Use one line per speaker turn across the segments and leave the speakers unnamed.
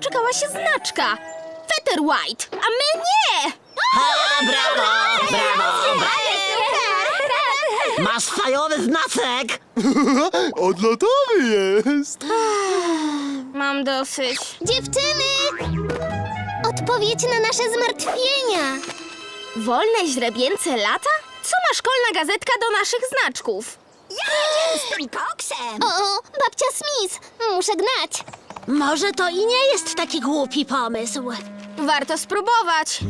doczekała się znaczka. Fetter White, a my nie!
Ha, brawo, brawo, brawo. Masz fajowy znacek.
Odlotowy jest!
Mam dosyć.
Dziewczyny! Odpowiedź na nasze zmartwienia!
Wolne źrebięce lata? Co ma szkolna gazetka do naszych znaczków?
Z tym koksem! O, babcia Smith! Muszę gnać!
Może to i nie jest taki głupi pomysł.
Warto spróbować.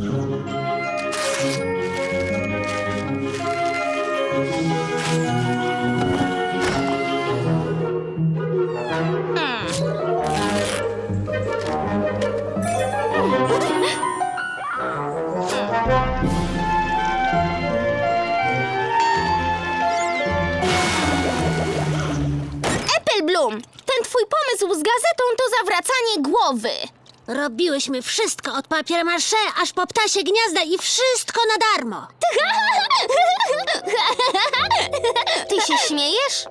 Twój pomysł z gazetą to zawracanie głowy.
Robiłyśmy wszystko od papiermasze aż po ptasie gniazda i wszystko na darmo.
Ty się śmiejesz?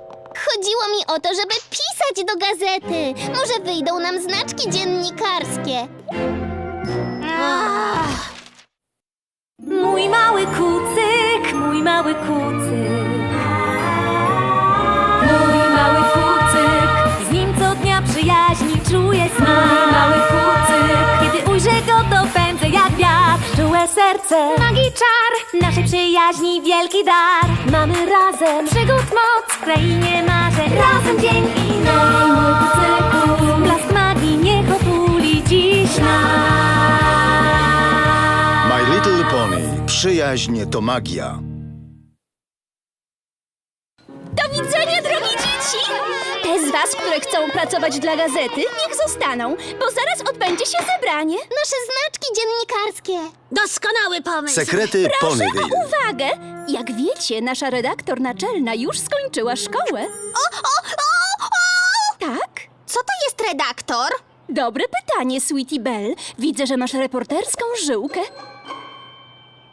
Chodziło mi o to, żeby pisać do gazety. Może wyjdą nam znaczki dziennikarskie.
Mój mały kucyk, mój mały kucyk. Magii czar, naszej przyjaźni wielki dar. Mamy razem przygód moc w krainie marzeń. Razem dzień i noc. Blask magii niech otuli dziś nas.
My Little Pony. Przyjaźń to magia.
Do widzenia, drogie dzieci! Te z was, które chcą pracować dla gazety, niech zostaną, bo zaraz odbędzie się zebranie.
Nasze znaczki dziennikarskie.
Doskonały pomysł.
Sekrety
Proszę
Ponyville.
o uwagę! Jak wiecie, nasza redaktor naczelna już skończyła szkołę. O, o, o, o! Tak? Co to jest redaktor? Dobre pytanie, Sweetie Belle. Widzę, że masz reporterską żyłkę.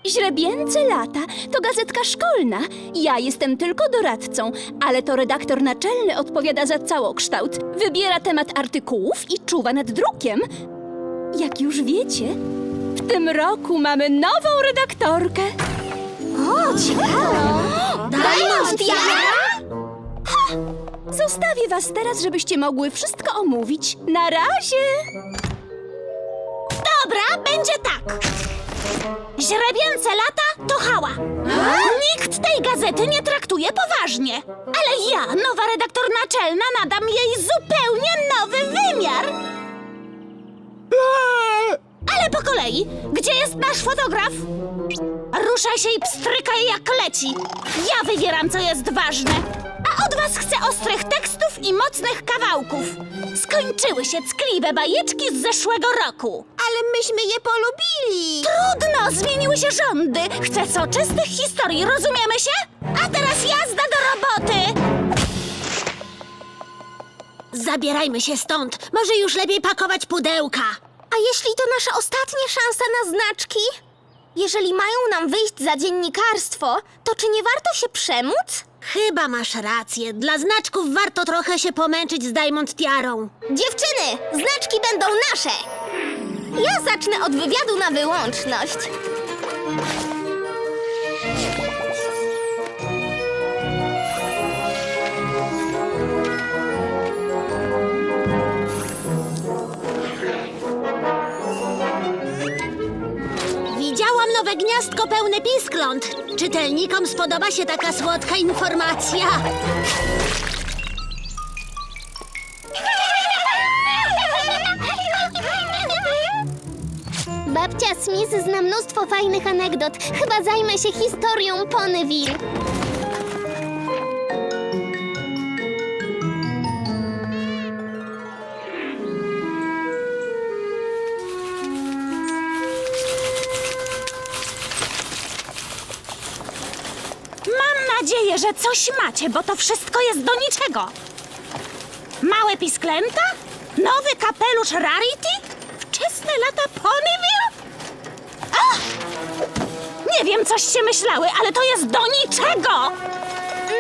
Źrebięce lata to gazetka szkolna. Ja jestem tylko doradcą, ale to redaktor naczelny odpowiada za całokształt. Wybiera temat artykułów i czuwa nad drukiem. Jak już wiecie, w tym roku mamy nową redaktorkę. O, ciekawe! Diamond Tiara? Ha! Zostawię was teraz, żebyście mogły wszystko omówić. Na razie!
Dobra, będzie tak. Źrebięce lata to hała. Nikt tej gazety nie traktuje poważnie. Ale ja, nowa redaktor naczelna, nadam jej zupełnie nowy wymiar. Ale po kolei, gdzie jest nasz fotograf? Ruszaj się i pstrykaj jak leci. Ja wybieram, co jest ważne. A od was chcę ostrych tekstów i mocnych kawałków. Skończyły się ckliwe bajeczki z zeszłego roku.
Ale myśmy je polubili.
Trudno, zmieniły się rządy. Chcę soczystych historii, rozumiemy się? A teraz jazda do roboty! Zabierajmy się stąd. Może już lepiej pakować pudełka.
A jeśli to nasza ostatnia szansa na znaczki? Jeżeli mają nam wyjść za dziennikarstwo, to czy nie warto się przemóc?
Chyba masz rację. Dla znaczków warto trochę się pomęczyć z Diamond Tiarą.
Dziewczyny, znaczki będą nasze! Ja zacznę od wywiadu na wyłączność.
Widziałam nowe gniazdko pełne piskląt. Czytelnikom spodoba się taka słodka informacja.
Fajnych anegdot. Chyba zajmę się historią Ponyville.
Mam nadzieję, że coś macie, bo to wszystko jest do niczego. Małe pisklęta? Nowy kapelusz Rarity? Wczesne lata Ponyville? wiem, coście myślały, ale to jest do niczego!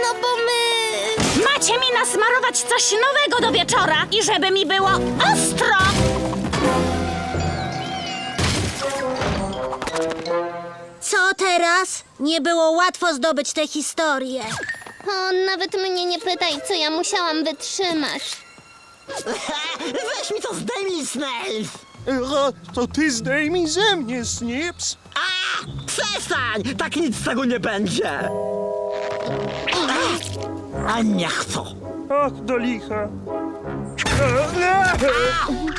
No bo my...
Macie mi nasmarować coś nowego do wieczora i żeby mi było ostro!
Co teraz? Nie było łatwo zdobyć tę historię.
O, nawet mnie nie pytaj, co ja musiałam wytrzymać.
Weź mi to zdejmij, Snails!
To ty zdejmij ze mnie, Snips.
A! Przestań! Tak nic z tego nie będzie! A nie chcę!
Ach, do licha.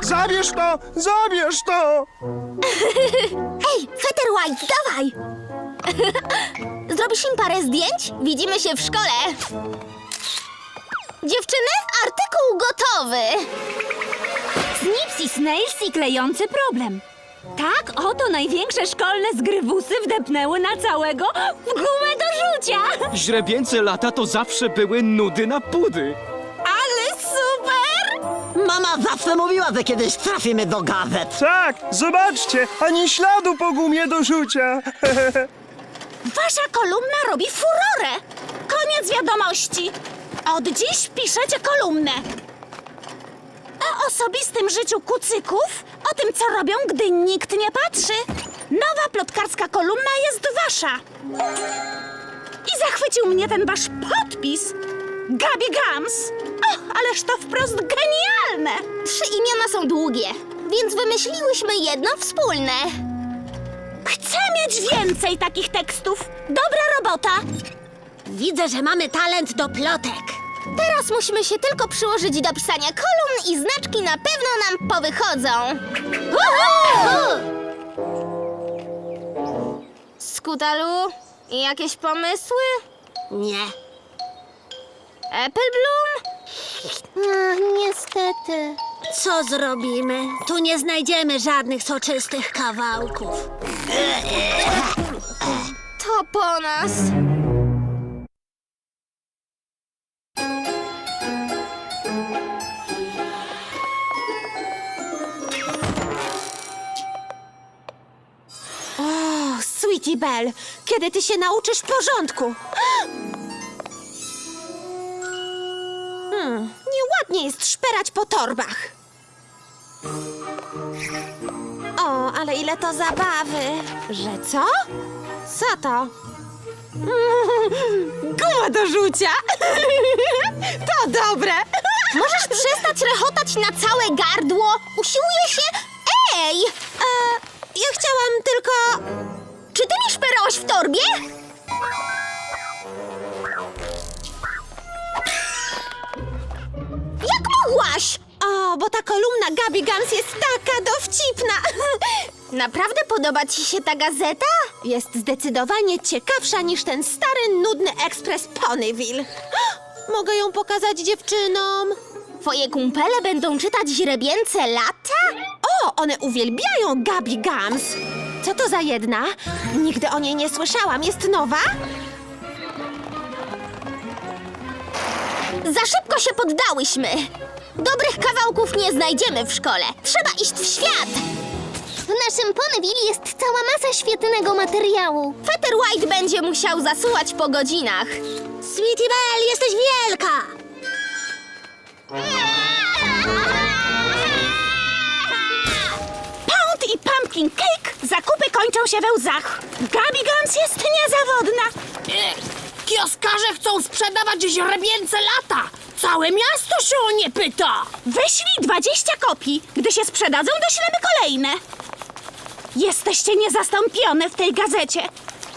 Zabierz to! Zabierz to!
Ej, Fetter White, dawaj! Zrobisz im parę zdjęć? Widzimy się w szkole. Dziewczyny, artykuł gotowy.
Snips i Snails i klejący problem. Tak, oto największe szkolne zgrywusy wdepnęły na całego w gumę do rzucia.
Źrebięce lata to zawsze były nudy na pudy.
Ale super!
Mama zawsze mówiła, że kiedyś trafimy do gazet.
Tak, zobaczcie, ani śladu po gumie do rzucia.
Wasza kolumna robi furorę. Koniec wiadomości. Od dziś piszecie kolumnę. O osobistym życiu kucyków, o tym, co robią, gdy nikt nie patrzy. Nowa plotkarska kolumna jest wasza. I zachwycił mnie ten wasz podpis. Gabi Gams. O, ależ to wprost genialne.
Trzy imiona są długie, więc wymyśliłyśmy jedno wspólne.
Chcę mieć więcej takich tekstów. Dobra robota.
Widzę, że mamy talent do plotek.
Teraz musimy się tylko przyłożyć do pisania kolumn i znaczki na pewno nam powychodzą. Uhu! Skutalu, jakieś pomysły?
Nie.
Apple Bloom? Ach, niestety.
Co zrobimy? Tu nie znajdziemy żadnych soczystych kawałków.
To po nas.
Belle, kiedy ty się nauczysz porządku? Hmm, nieładnie jest szperać po torbach. O, ale ile to zabawy. Że co? Co to? Guma do rzucia! To dobre!
Możesz przestać rechotać na całe gardło? Usiłuję się... Ej!
E, ja chciałam
szperałaś w torbie? Jak mogłaś?
O, bo ta kolumna Gabi Gans jest taka dowcipna.
Naprawdę podoba ci się ta gazeta?
Jest zdecydowanie ciekawsza niż ten stary, nudny ekspres Ponyville. Mogę ją pokazać dziewczynom?
Twoje kumpele będą czytać źrebięce lata?
O, one uwielbiają Gabi Gams. Co to za jedna? Nigdy o niej nie słyszałam. Jest nowa?
Za szybko się poddałyśmy. Dobrych kawałków nie znajdziemy w szkole. Trzeba iść w świat. W naszym Ponyville jest cała masa świetnego materiału. Fetter White będzie musiał zasuwać po godzinach.
Sweetie Belle, jesteś wielka!
Pumpkin cake zakupy kończą się we łzach. Gabi Gams jest niezawodna.
Kioskarze chcą sprzedawać źrebięce lata! Całe miasto się o nie pyta!
Wyślij 20 kopii. Gdy się sprzedadzą, doślemy kolejne. Jesteście niezastąpione w tej gazecie.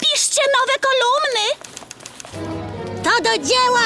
Piszcie nowe kolumny.
To do dzieła!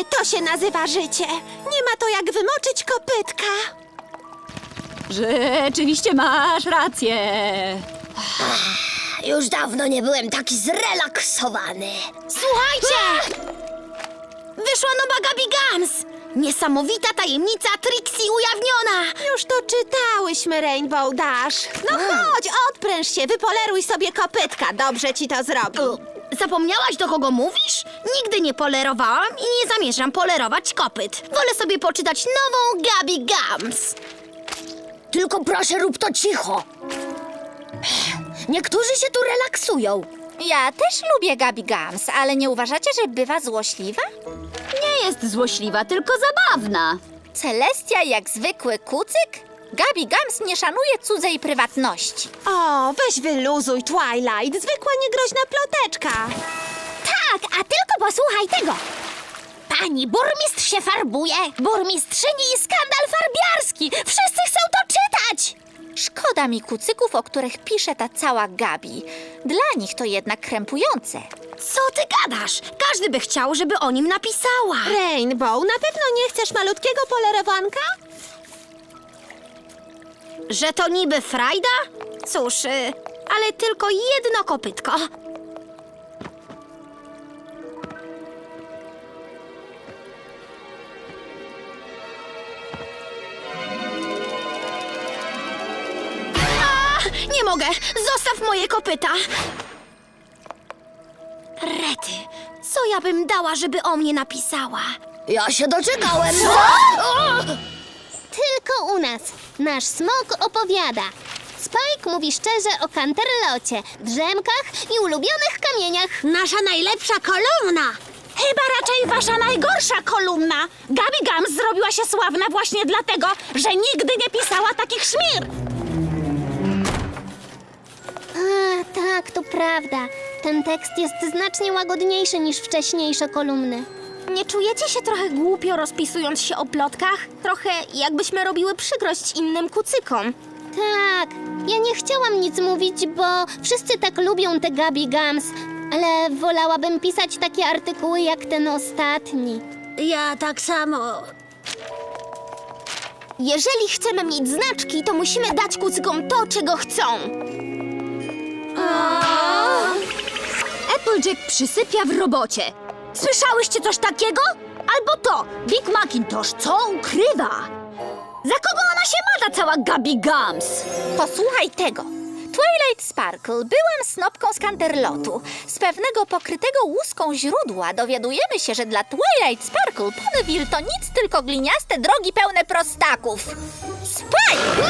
Dziewczyny, to się nazywa życie. Nie ma to jak wymoczyć kopytka.
Rzeczywiście masz rację.
Już dawno nie byłem taki zrelaksowany.
Słuchajcie! Wyszła nowa Gabi Gams! Niesamowita tajemnica Trixie ujawniona!
Już to czytałyśmy, Rainbow Dash. No chodź, odpręż się, wypoleruj sobie kopytka. Dobrze ci to zrobi.
Zapomniałaś, do kogo mówisz? Nigdy nie polerowałam i nie zamierzam polerować kopyt. Wolę sobie poczytać nową Gabi Gams. Tylko proszę, rób to cicho. Niektórzy się tu relaksują.
Ja też lubię Gabi Gams, ale nie uważacie, że bywa złośliwa?
Nie jest złośliwa, tylko zabawna.
Celestia jak zwykły kucyk? Gabi Gams nie szanuje cudzej prywatności.
O, weź wyluzuj, Twilight. Zwykła niegroźna ploteczka.
Tak, a tylko posłuchaj tego. Pani burmistrz się farbuje. Burmistrzyni i skandal farbiarski. Wszyscy chcą to czytać.
Szkoda mi kucyków, o których pisze ta cała Gabi. Dla nich to jednak krępujące.
Co ty gadasz? Każdy by chciał, żeby o nim napisała.
Rainbow, na pewno nie chcesz malutkiego polerowanka?
Że to niby frajda? Cóż, y, ale tylko jedno kopytko. A, nie mogę! Zostaw moje kopyta! Rety, co ja bym dała, żeby o mnie napisała? Ja się doczekałem! Tylko u nas. Nasz smok opowiada. Spike mówi szczerze o kanterlocie, drzemkach i ulubionych kamieniach.
Nasza najlepsza kolumna.
Chyba raczej wasza najgorsza kolumna. Gabi Gams zrobiła się sławna właśnie dlatego, że nigdy nie pisała takich szmir.
A, tak, to prawda. Ten tekst jest znacznie łagodniejszy niż wcześniejsze kolumny. Nie czujecie się trochę głupio rozpisując się o plotkach? Trochę jakbyśmy robiły przykrość innym kucykom. Tak, ja nie chciałam nic mówić, bo wszyscy tak lubią te Gabi Gams, ale wolałabym pisać takie artykuły jak ten ostatni.
Ja tak samo.
Jeżeli chcemy mieć znaczki, to musimy dać kucykom to, czego chcą.
Applejack przysypia w robocie. Słyszałyście coś takiego? Albo to, Big Macintosh, co ukrywa? Za kogo ona się ma, ta cała Gabi Gams?
Posłuchaj tego. Twilight Sparkle, byłam snopką z Canterlotu. Z pewnego pokrytego łuską źródła dowiadujemy się, że dla Twilight Sparkle Ponyville to nic tylko gliniaste drogi pełne prostaków. Spike!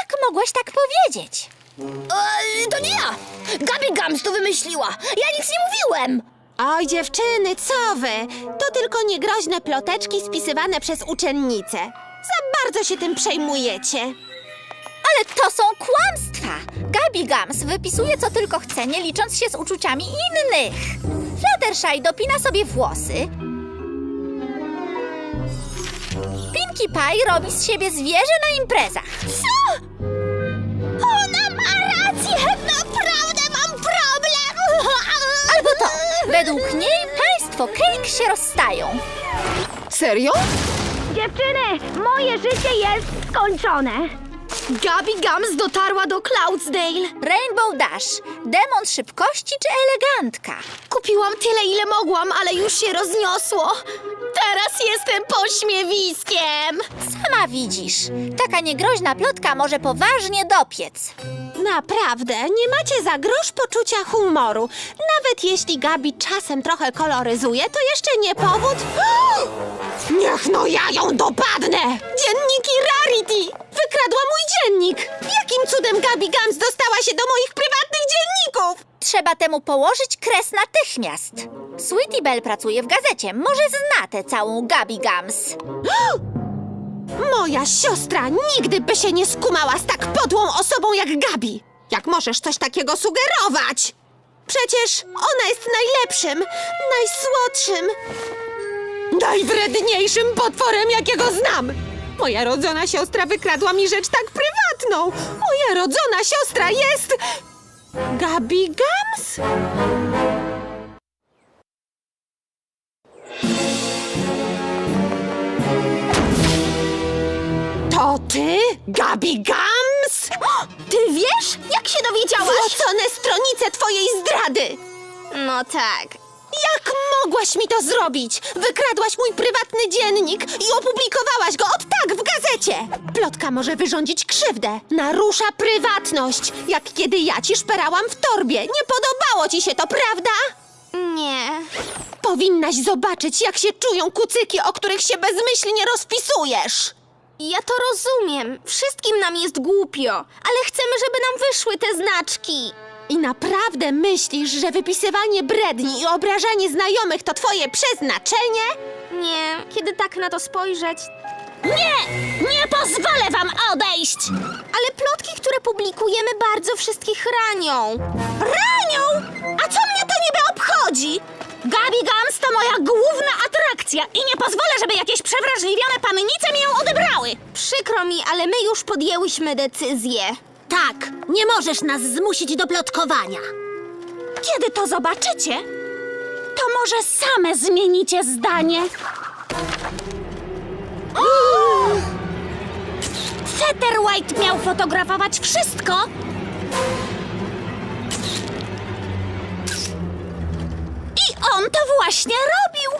Jak mogłeś tak powiedzieć?
E, to nie ja! Gabi Gams to wymyśliła! Ja nic nie mówiłem!
Oj, dziewczyny, co wy? To tylko niegroźne ploteczki spisywane przez uczennice. Za bardzo się tym przejmujecie.
Ale to są kłamstwa! Gabi Gams wypisuje co tylko chce, nie licząc się z uczuciami innych. Fluttershy dopina sobie włosy. Pinkie Pie robi z siebie zwierzę na imprezach.
Co?
Według niej państwo Cake się rozstają.
Serio?
Dziewczyny, moje życie jest skończone! Gabi Gams dotarła do Cloudsdale.
Rainbow Dash, demon szybkości czy elegantka?
Kupiłam tyle, ile mogłam, ale już się rozniosło. Teraz jestem pośmiewiskiem.
Sama widzisz, taka niegroźna plotka może poważnie dopiec.
Naprawdę, nie macie za grosz poczucia humoru. Nawet jeśli Gabi czasem trochę koloryzuje, to jeszcze nie powód... Niech no ja ją dopadnę! Dzienniki Rarity! Wykradła mój dziennik! Jakim cudem Gabi Gams dostała się do moich prywatnych dzienników?
Trzeba temu położyć kres natychmiast. Sweetie Belle pracuje w gazecie, może zna tę całą Gabi Gams.
Moja siostra nigdy by się nie skumała z tak podłą osobą jak Gabi. Jak możesz coś takiego sugerować? Przecież ona jest najlepszym, najsłodszym, najwredniejszym potworem, jakiego znam. Moja rodzona siostra wykradła mi rzecz tak prywatną. Moja rodzona siostra jest... Gabi Gams? Ty, Gabi Gams?
Ty wiesz, jak się dowiedziałaś?
Złocone stronice twojej zdrady!
No tak.
Jak mogłaś mi to zrobić? Wykradłaś mój prywatny dziennik i opublikowałaś go od tak w gazecie! Plotka może wyrządzić krzywdę. Narusza prywatność, jak kiedy ja ci szperałam w torbie. Nie podobało ci się to, prawda?
Nie.
Powinnaś zobaczyć, jak się czują kucyki, o których się bezmyślnie rozpisujesz.
Ja to rozumiem. Wszystkim nam jest głupio, ale chcemy, żeby nam wyszły te znaczki.
I naprawdę myślisz, że wypisywanie bredni i obrażanie znajomych to twoje przeznaczenie?
Nie, kiedy tak na to spojrzeć.
Nie! Nie pozwolę wam odejść!
Ale plotki, które publikujemy, bardzo wszystkich ranią.
Ranią! A co mnie to niby obchodzi? Gabi Gams to moja główna atrakcja i nie pozwolę, żeby jakieś przewrażliwione pannice mi ją odebrały!
Przykro mi, ale my już podjęłyśmy decyzję.
Tak, nie możesz nas zmusić do plotkowania.
Kiedy to zobaczycie, to może same zmienicie zdanie. Fetterwhite miał fotografować wszystko. On to właśnie robił.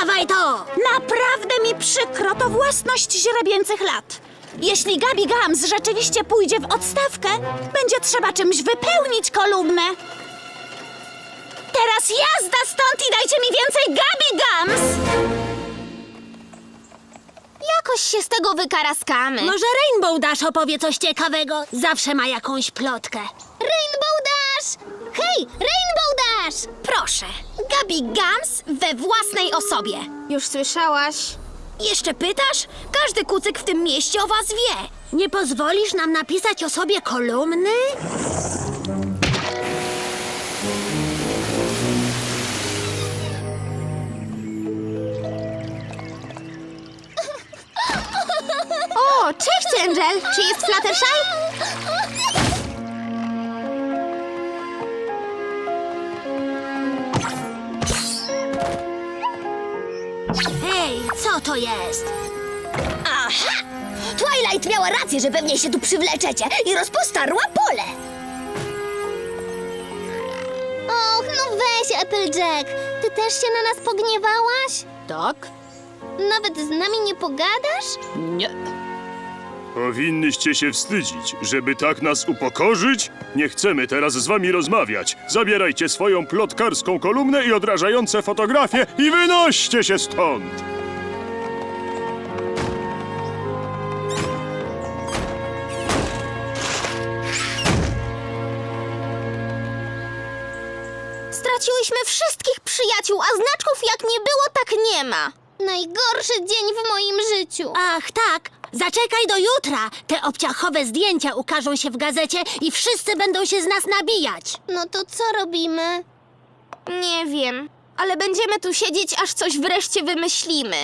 Dawaj to!
Naprawdę mi przykro, to własność źrebięcych lat. Jeśli Gabi Gams rzeczywiście pójdzie w odstawkę, będzie trzeba czymś wypełnić kolumnę. Teraz jazda stąd i dajcie mi więcej Gabi Gams!
Jakoś się z tego wykaraskamy.
Może Rainbow Dash opowie coś ciekawego. Zawsze ma jakąś plotkę.
Rainbow Dash! Hej, Rainbow Dash! Proszę, Gabi Gams we własnej osobie. Już słyszałaś? Jeszcze pytasz? Każdy kucyk w tym mieście o was wie.
Nie pozwolisz nam napisać o sobie kolumny?
O, cześć Angel! Czy jest Fluttershy?
Hej, co to jest?
Aha! Twilight miała rację, że pewnie się tu przywleczecie i rozpostarła pole. Och, no weź, Applejack. Ty też się na nas pogniewałaś?
Tak?
Nawet z nami nie pogadasz?
Nie.
Powinnyście się wstydzić, żeby tak nas upokorzyć? Nie chcemy teraz z wami rozmawiać. Zabierajcie swoją plotkarską kolumnę i odrażające fotografie i wynoście się stąd!
Straciłyśmy wszystkich przyjaciół, a znaczków jak nie było, tak nie ma. Najgorszy dzień w moim życiu.
Ach, tak. Zaczekaj do jutra. Te obciachowe zdjęcia ukażą się w gazecie i wszyscy będą się z nas nabijać.
No to co robimy? Nie wiem, ale będziemy tu siedzieć, aż coś wreszcie wymyślimy.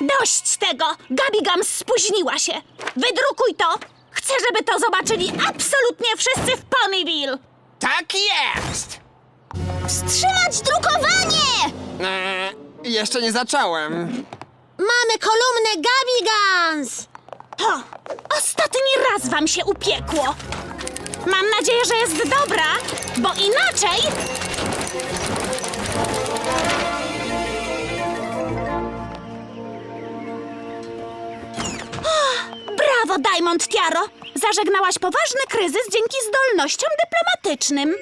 Dość tego! Gabi Gams spóźniła się! Wydrukuj to! Chcę, żeby to zobaczyli absolutnie wszyscy w Ponyville!
Tak jest!
Wstrzymać drukowanie!
Jeszcze nie zacząłem.
Mamy kolumnę Gabi Gans!
O, ostatni raz wam się upiekło! Mam nadzieję, że jest dobra, bo inaczej... O, Brawo, Diamond Tiaro! Zażegnałaś poważny kryzys dzięki zdolnościom dyplomatycznym.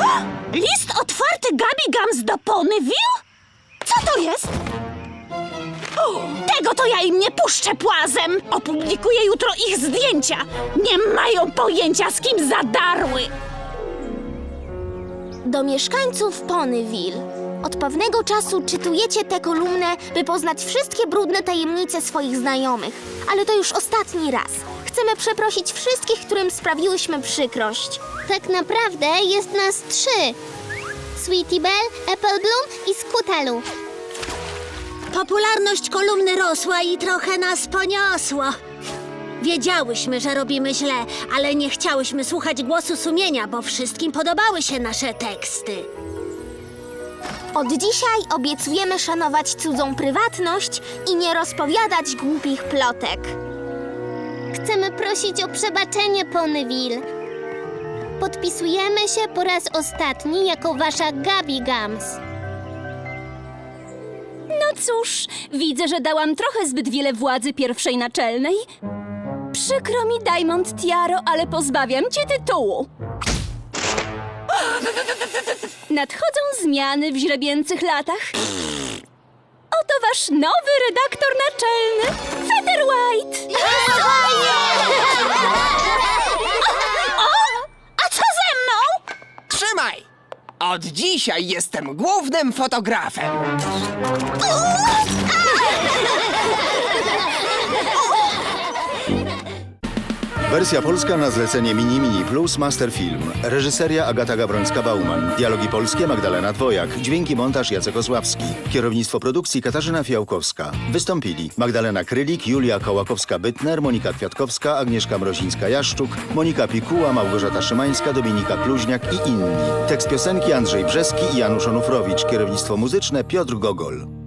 O, list otwarty Gabi Gams do Ponyville? Co to jest? O, tego to ja im nie puszczę płazem! Opublikuję jutro ich zdjęcia! Nie mają pojęcia, z kim zadarły!
Do mieszkańców Ponyville. Od pewnego czasu czytujecie tę kolumnę, by poznać wszystkie brudne tajemnice swoich znajomych. Ale to już ostatni raz. Chcemy przeprosić wszystkich, którym sprawiłyśmy przykrość. Tak naprawdę jest nas trzy. Sweetie Belle, Apple Bloom i Skutalu.
Popularność kolumny rosła i trochę nas poniosło. Wiedziałyśmy, że robimy źle, ale nie chciałyśmy słuchać głosu sumienia, bo wszystkim podobały się nasze teksty.
Od dzisiaj obiecujemy szanować cudzą prywatność i nie rozpowiadać głupich plotek. Chcemy prosić o przebaczenie, Ponyville. podpisujemy się po raz ostatni jako wasza Gabi Gams.
No cóż, widzę, że dałam trochę zbyt wiele władzy pierwszej naczelnej. Przykro mi, Diamond Tiaro, ale pozbawiam cię tytułu. Nadchodzą zmiany w źrebięcych latach. Oto wasz nowy redaktor naczelny, Feather White.
A co ze mną?
Trzymaj! Od dzisiaj jestem głównym fotografem.
Wersja polska na zlecenie Mini Mini Plus Masterfilm. Reżyseria Agata Gabrońska-Bauman. Dialogi polskie Magdalena Dwojak. Dźwięki montaż Jacek Osławski. Kierownictwo produkcji Katarzyna Fiałkowska. Wystąpili Magdalena Krylik, Julia Kołakowska-Bytner, Monika Kwiatkowska, Agnieszka Mrozińska-Jaszczuk, Monika Pikuła, Małgorzata Szymańska, Dominika Kluźniak i inni. Tekst piosenki Andrzej Brzeski i Janusz Onufrowicz. Kierownictwo muzyczne Piotr Gogol.